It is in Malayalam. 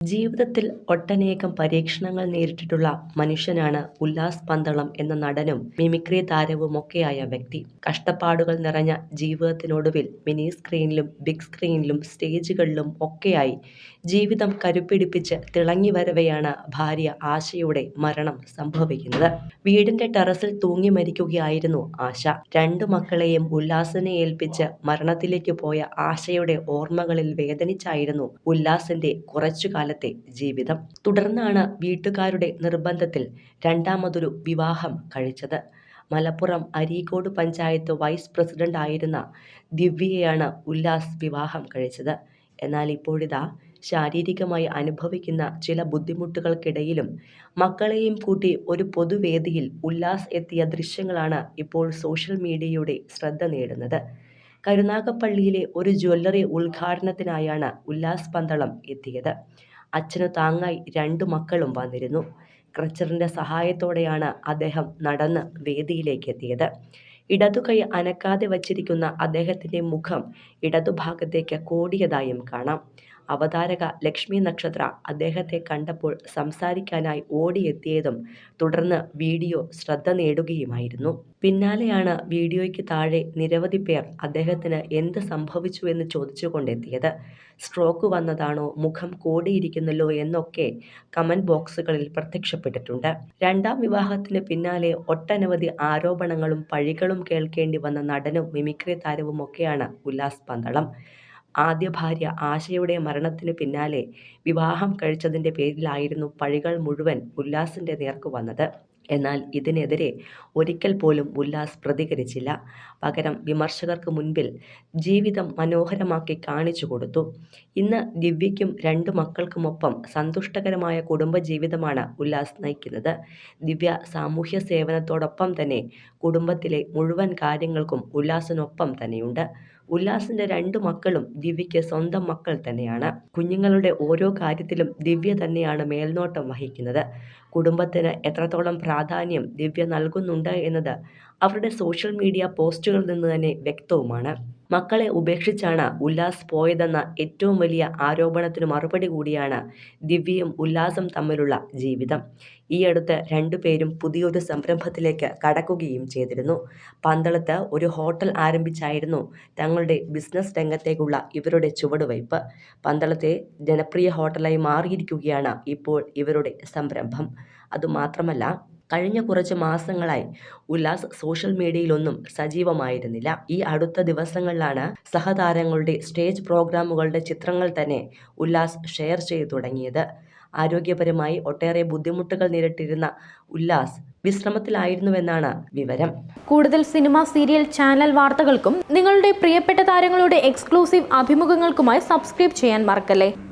ജീവിതത്തിൽ ഒട്ടനേകം പരീക്ഷണങ്ങൾ നേരിട്ടിട്ടുള്ള മനുഷ്യനാണ് ഉല്ലാസ് പന്തളം എന്ന നടനും മിമിക്രി താരവുമൊക്കെയായ വ്യക്തി. കഷ്ടപ്പാടുകൾ നിറഞ്ഞ ജീവിതത്തിനൊടുവിൽ മിനി സ്ക്രീനിലും ബിഗ് സ്ക്രീനിലും സ്റ്റേജുകളിലും ഒക്കെയായി ജീവിതം കരുപ്പിടിപ്പിച്ച് തിളങ്ങി വരവെയാണ് ഭാര്യ ആശയുടെ മരണം സംഭവിക്കുന്നത്. വീടിന്റെ ടെറസിൽ തൂങ്ങി മരിക്കുകയായിരുന്നു ആശ. രണ്ടു മക്കളെയും ഉല്ലാസിനെ ഏൽപ്പിച്ച് മരണത്തിലേക്ക് പോയ ആശയുടെ ഓർമ്മകളിൽ വേദനിച്ചായിരുന്നു ഉല്ലാസിന്റെ കുറച്ചുകാലത്തെ ജീവിതം. തുടർന്നാണ് വീട്ടുകാരുടെ നിർബന്ധത്തിൽ രണ്ടാമതൊരു വിവാഹം കഴിച്ചത്. മലപ്പുറം അരീക്കോട് പഞ്ചായത്ത് വൈസ് പ്രസിഡന്റ് ആയിരുന്ന ദിവ്യയാണ് ഉല്ലാസ് വിവാഹം കഴിച്ചത്. എന്നാൽ ഇപ്പോഴിതാ ശാരീരികമായി അനുഭവിക്കുന്ന ചില ബുദ്ധിമുട്ടുകൾക്കിടയിലും മക്കളെയും കൂട്ടി ഒരു പൊതുവേദിയിൽ ഉല്ലാസ് എത്തിയ ദൃശ്യങ്ങളാണ് ഇപ്പോൾ സോഷ്യൽ മീഡിയയുടെ ശ്രദ്ധ നേടുന്നത്. കരുനാഗപ്പള്ളിയിലെ ഒരു ജ്വല്ലറി ഉദ്ഘാടനത്തിനായാണ് ഉല്ലാസ് പന്തളം എത്തിയത്. അച്ഛനു താങ്ങായി രണ്ടു മക്കളും വന്നിരുന്നു. ക്രച്ചറിന്റെ സഹായത്തോടെയാണ് അദ്ദേഹം നടന്ന് വേദിയിലേക്ക് എത്തിയത് ഇടതുകൈ അനക്കാതെ വച്ചിരിക്കുന്ന അദ്ദേഹത്തിന്റെ മുഖം ഇടതുഭാഗത്തേക്ക് കോടിയതായും കാണാം. അവതാരക ലക്ഷ്മി നക്ഷത്ര അദ്ദേഹത്തെ കണ്ടപ്പോൾ സംസാരിക്കാനായി ഓടിയെത്തിയതും തുടർന്ന് വീഡിയോ ശ്രദ്ധ നേടുകയുമായിരുന്നു. പിന്നാലെയാണ് വീഡിയോയ്ക്ക് താഴെ നിരവധി പേർ അദ്ദേഹത്തിന് എന്ത് സംഭവിച്ചു എന്ന് ചോദിച്ചുകൊണ്ടെത്തിയത്. സ്ട്രോക്ക് വന്നതാണോ മുഖം കോടിയിരിക്കുന്നല്ലോ എന്നൊക്കെ കമന്റ് ബോക്സുകളിൽ പ്രത്യക്ഷപ്പെട്ടിട്ടുണ്ട്. രണ്ടാം വിവാഹത്തിന് പിന്നാലെ ഒട്ടനവധി ആരോപണങ്ങളും പഴികളും കേൾക്കേണ്ടി വന്ന നടനും മിമിക്രി താരവുമൊക്കെയാണ് ഉല്ലാസ് പന്തളം. ആദ്യ ഭാര്യ ആശയുടെ മരണത്തിന് പിന്നാലെ വിവാഹം കഴിച്ചതിന്റെ പേരിലായിരുന്നു പഴികൾ മുഴുവൻ ഉല്ലാസിന്റെ നേർക്ക് വന്നത്. എന്നാൽ ഇതിനെതിരെ ഒരിക്കൽ പോലും ഉല്ലാസ് പ്രതികരിച്ചില്ല. പകരം വിമർശകർക്ക് മുൻപിൽ ജീവിതം മനോഹരമാക്കി കാണിച്ചു കൊടുത്തു. ഇന്ന് ദിവ്യയ്ക്കും രണ്ടു മക്കൾക്കുമൊപ്പം സന്തുഷ്ടകരമായ കുടുംബജീവിതമാണ് ഉല്ലാസ് നയിക്കുന്നത്. ദിവ്യ സാമൂഹ്യ സേവനത്തോടൊപ്പം തന്നെ കുടുംബത്തിലെ മുഴുവൻ കാര്യങ്ങൾക്കും ഉല്ലാസിനൊപ്പം തന്നെയുണ്ട്. ഉല്ലാസിന്റെ രണ്ട് മക്കളും ദിവ്യയ്ക്ക് സ്വന്തം മക്കൾ തന്നെയാണ്. കുഞ്ഞുങ്ങളുടെ ഓരോ കാര്യത്തിലും ദിവ്യ തന്നെയാണ് മേൽനോട്ടം വഹിക്കുന്നത്. കുടുംബത്തിന് എത്രത്തോളം പ്രാധാന്യം ദിവ്യ നൽകുന്നുണ്ട് എന്നത് അവരുടെ സോഷ്യൽ മീഡിയ പോസ്റ്റുകളിൽ നിന്ന് തന്നെ വ്യക്തവുമാണ്. മക്കളെ ഉപേക്ഷിച്ചാണ് ഉല്ലാസ് പോയതെന്ന ഏറ്റവും വലിയ ആരോപണത്തിന് മറുപടി കൂടിയാണ് ദിവ്യയും ഉല്ലാസും തമ്മിലുള്ള ജീവിതം. ഈ അടുത്ത് രണ്ടുപേരും പുതിയൊരു സംരംഭത്തിലേക്ക് കടക്കുകയും ചെയ്തിരുന്നു. പന്തളത്ത് ഒരു ഹോട്ടൽ ആരംഭിച്ചായിരുന്നു തങ്ങളുടെ ബിസിനസ് രംഗത്തേക്കുള്ള ഇവരുടെ ചുവടുവയ്പ്. പന്തളത്തെ ജനപ്രിയ ഹോട്ടലായി മാറിയിരിക്കുകയാണ് ഇപ്പോൾ ഇവരുടെ സംരംഭം. അതുമാത്രമല്ല കഴിഞ്ഞ കുറച്ച് മാസങ്ങളായി ഉല്ലാസ് സോഷ്യൽ മീഡിയയിലൊന്നും സജീവമായിരുന്നില്ല. ഈ അടുത്ത ദിവസങ്ങളിലാണ് സഹതാരങ്ങളുടെ സ്റ്റേജ് പ്രോഗ്രാമുകളുടെ ചിത്രങ്ങൾ തന്നെ ഉല്ലാസ് ഷെയർ ചെയ്തു തുടങ്ങിയത്. ആരോഗ്യപരമായി ഒട്ടേറെ ബുദ്ധിമുട്ടുകൾ നേരിട്ടിരുന്ന ഉല്ലാസ് വിശ്രമത്തിലായിരുന്നുവെന്നാണ് വിവരം. കൂടുതൽ സിനിമ, സീരിയൽ, ചാനൽ വാർത്തകൾക്കും നിങ്ങളുടെ പ്രിയപ്പെട്ട താരങ്ങളുടെ എക്സ്ക്ലൂസീവ് അഭിമുഖങ്ങൾക്കുമായി സബ്സ്ക്രൈബ് ചെയ്യാൻ മറക്കല്ലേ